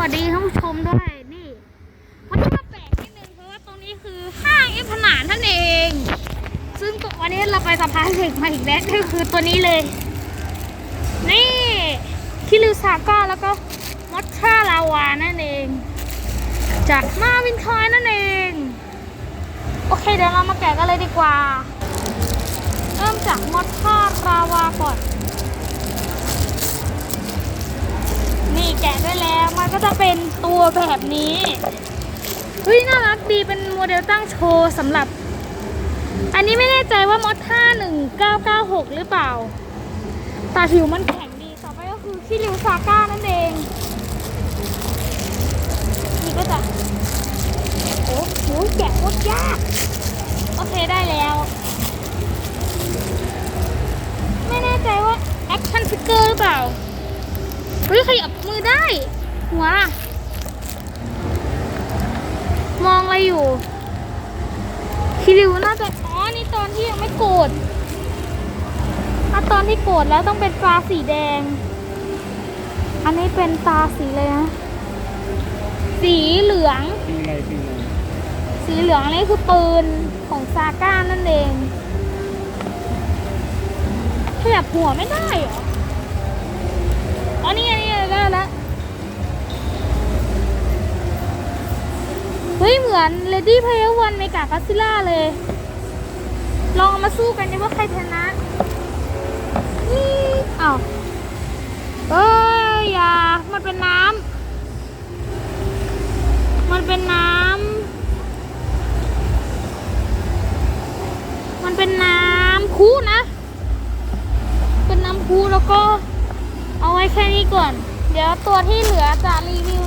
วัสดีท่านผู้ชมด้วยนี่วันนี้มาแปลกนิดนึงเพราะว่าตรงนี้คือห้างเอฟผนานท่านเอง ซึ่งตัววันนี้เราไปสะพานเหล็กมาอีกแล้วก็คือตัวนี้เลย นี่คิริวซาก้าแล้วก็มอชชาลาวานั่นเอง จากมาวินทอยนั่นเอง โอเคเดี๋ยวเรามาแกะกันเลยดีกว่า เริ่มจากมอชชาลาวาก่อน มันก็จะเป็นตัวแบบนี้เฮ้ยน่ารักดีเป็นโมเดลตั้งโชว์สำหรับ อันนี้ไม่แน่ใจว่ามอท่า1996 หรือเปล่า ตาผิวมันแข็งดี ต่อไปก็คือคิริวซาก้านั่นเอง นี่ก็จะ โอ้โหแกะโคตรยาก โอเคได้แล้ว ไม่แน่ใจว่าแอคชั่นฟิกเกอร์หรือเปล่าเฮ้ยขยับมือได้ หัว มองอะไรอยู่ คิริวน่าจะ อ๋อ นี่ตอนที่ยังไม่โกรธถ้าตอนที่โกรธแล้วต้องเป็นตาสีแดง อันนี้เป็นตาสีเลยนะ สีเหลือง ปีอะไรปีอะไรสีเหลืองอันนี้คือปืนของซาก้านั่นเองขยับหัวไม่ได้เหรอ อ๋อนี่ไง เฮ้ย เหมือน Lady Player One เมกา o ัสซิล่าเลย ลองเอามาสู้กันดิว่าใครชนะนี่อ้าวเอ้ยอย่า มันเป็นน้ำ มันเป็นน้ำ มันเป็นน้ำคูนะ เป็นน้ำคูแล้วก็เอาไว้แค่นี้ก่อน เดี๋ยวตัวที่เหลือจะรีวิว